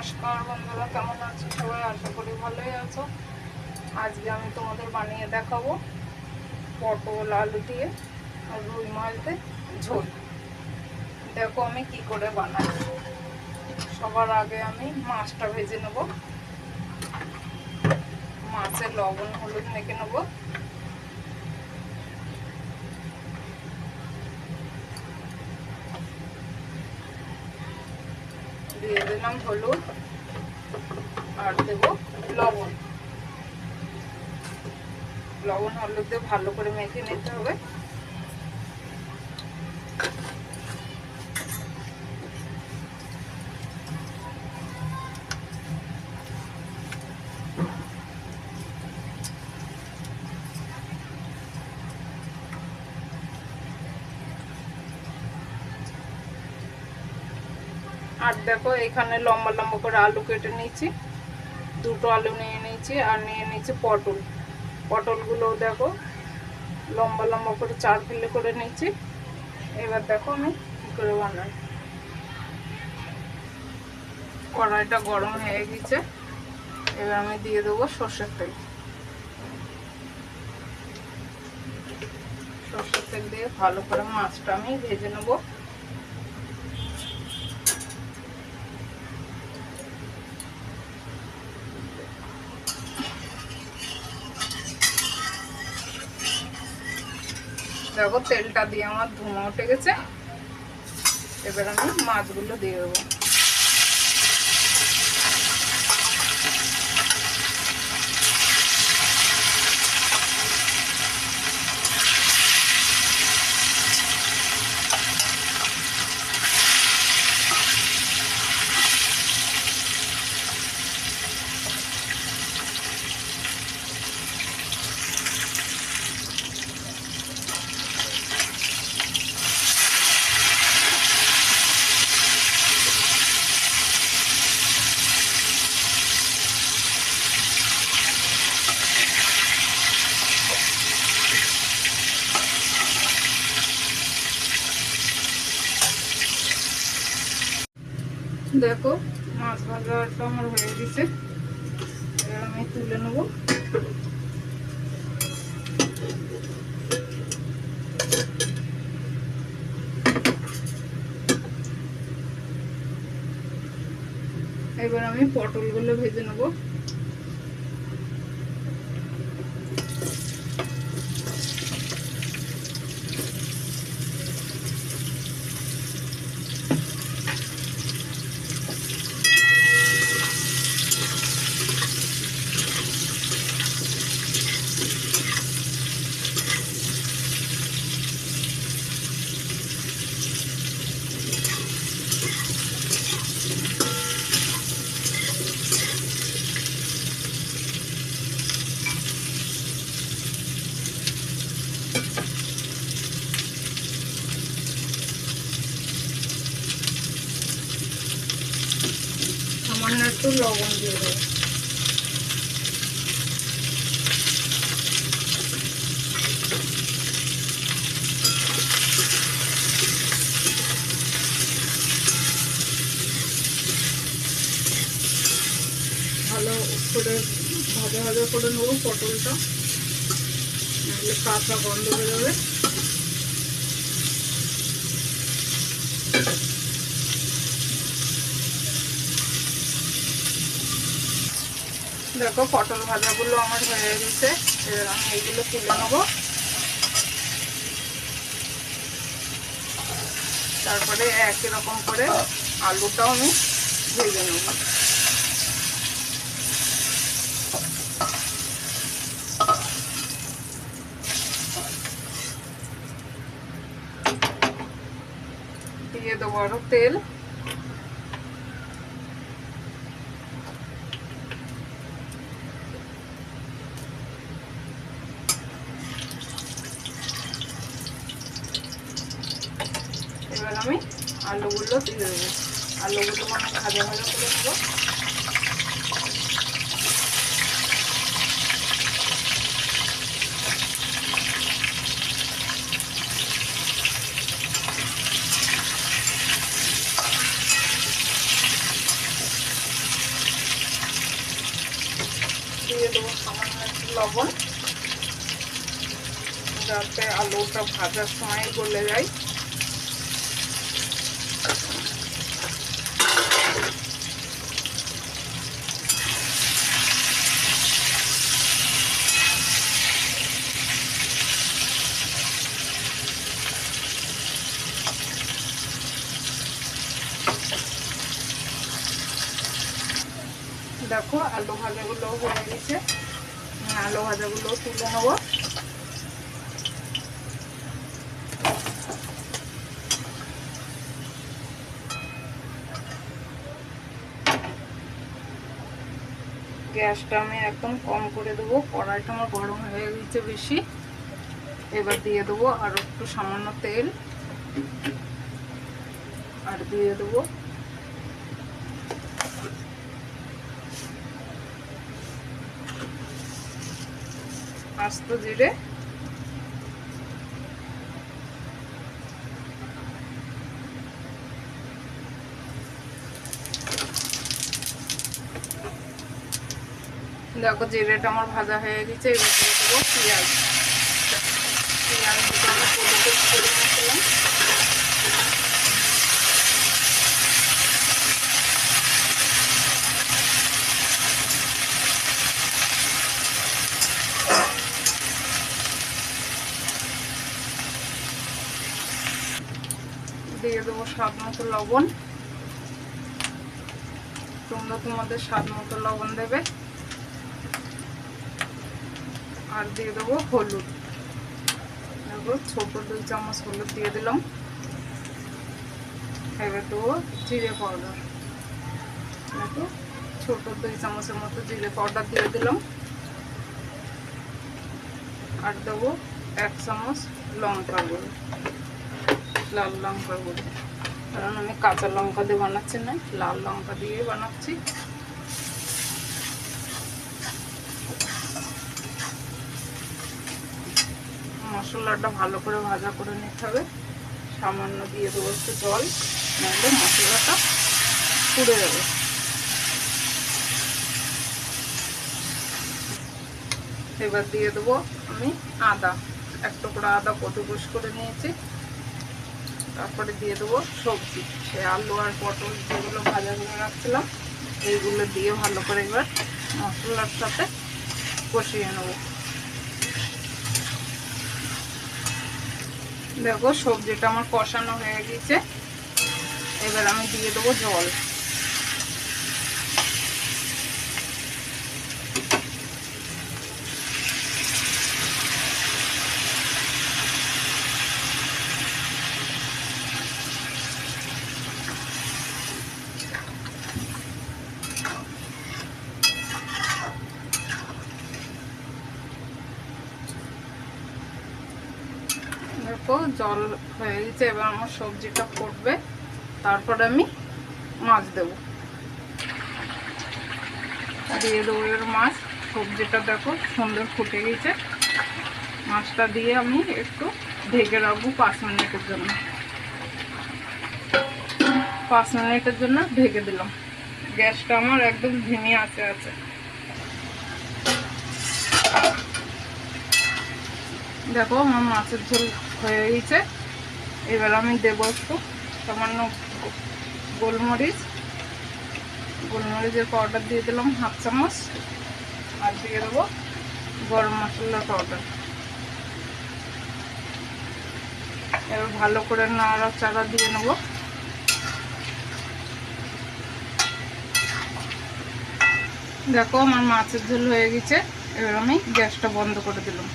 নমস্কার বন্ধুরা কেমন আছো? সবাই আশা করি ভালোই আছো। আজকে আমি তোমাদের বানিয়ে দেখাবো পটল, আলু দিয়ে আর রুই দিয়ে ঝোল। দেখো আমি কি করে বানাই। সবার আগে আমি মাছটা ভেজে নেব। মাছের লবণ, হলুদ মেখে নেব দিয়ে দিলাম হলুদ আর দেব লবণ। লবণ হলুদ দিয়ে ভালো করে মেখে নিতে হবে। আর দেখো এখানে লম্বা লম্বা করে আলু কেটে নিয়েছি। দুটো আলু নিয়ে নিয়েছি আর নিয়ে নিয়েছি পটল। পটলগুলো দেখো লম্বা লম্বা করে চার পিলে করে নিয়েছি। এবার দেখো আমি কী করে বানাই। কড়াইটা গরম হয়ে গেছে। এবার আমি দিয়ে দেবো সর্ষের তেল। সর্ষের তেল দিয়ে ভালো করে মাছটা আমি ভেজে নেব। দেখো তেলটা দিয়ে আমার ধোঁয়া উঠে গেছে। এবার আমি মাছগুলো দিয়ে দেবো। দেখো। মাছ ভাজাটা আমার হয়ে গেছে। এবার আমি তুলে নেব। এবার আমি পটলগুলো ভেজে নেব। সামান্য একটু লবণ দিয়ে দেবো ভালো করে, ভাজা ভাজা করে নেব পটলটা। কাঁচা গন্ধ বেরোবে। দেখো, পটল ভাজাগুলো আমার হয়ে গেছে। এবার আমি এইগুলো তুলে নেব। তারপরে একই রকম করে আলুটাও আমি ভেজে নেব। দিয়ে দেবো আরও তেল। এবার আমি আলুগুলো দিয়ে দেবো। আলুগুলো মানে ভাজা ভাজা করে নেব। দিয়ে দেবো সামান্য একটু লবণ। যাতে আলুটা ভাজার সময় গলে যায়। দেখো, আলু ভাজাগুলো হয়ে গেছে। আলু ভাজাগুলো তুলে নেব। গ্যাসটা আমি একদম কম করে দেবো। কড়াইটা আমার গরম হয়ে গেছে বেশি। এবার দিয়ে দেবো আর একটু সামান্য তেল। আর দিয়ে দেবো আস্ত জিরে। দেখো জিরেটা আমার ভাজা হয়ে গেছে, এবার দিয়ে দেবো পেঁয়াজ। পেঁয়াজ দুটো আমি করে দিয়ে দেবো স্বাদ মতো লবণ। তোমরা তোমাদের স্বাদ মতো লবণ দেবে। আর দিয়ে দেবো হলুদ। দেখো, ছোট দুই চামচ হলুদ দিয়ে দিলাম। এবার দেবো জিরে পাউডার। দেখো, ছোট দুই চামচের মতো জিরে পাউডার দিয়ে দিলাম। আর দেবো এক চামচ লঙ্কা গুঁড়ো, লাল লঙ্কা গুঁড়ো। কারণ আমি কাঁচা লঙ্কা দিয়ে বানাচ্ছি না, লাল লঙ্কা দিয়ে বানাচ্ছি। মশলাটা ভালো করে ভাজা করে নিতে হবে। সামান্য দিয়ে দেবো একটু জল, নাহলে মশলাটা পুড়ে যাবে। এবার দিয়ে দেবো আমি আদা। এক টুকরো আদা কটুকুস করে নিয়েছি। তারপরে দিয়ে দেবো সবজি। সে আলু আর পটল যেগুলো ভাজা করে রাখছিলাম, এইগুলো দিয়ে ভালো করে এবার মশলার সাথে কষিয়ে নেব। দেখো সবজিটা আমার কষানো হয়ে গেছে। এবার আমি দিয়ে দেবো জল। দেখো জল হয়ে গেছে, এবার আমার সবজিটা ফুটবে। তারপরে আমি মাছ দেবো। দিয়ে দেবো এর মাছ। সবজিটা দেখো সুন্দর ফুটে গেছে। মাছটা দিয়ে আমি একটু ঢেকে রাখব পাঁচ মিনিটের জন্য। পাঁচ মিনিটের জন্য ঢেকে দিলাম। গ্যাসটা আমার একদম ধিমি আছে আছে। দেখো আমার মাছের ঝোল হয়ে গেছে। এবার আমি দেবো একটু সামান্য গোলমরিচ। গোলমরিচের পাউডার দিয়ে দিলাম হাফ চামচ। আর দিয়ে দেবো গরম মশলার পাউডার এবার ভালো করে নাড়াচাড়া দিয়ে নেব। দেখো আমার মাছের ঝোল হয়ে গেছে। এবার আমি গ্যাসটা বন্ধ করে দিলাম।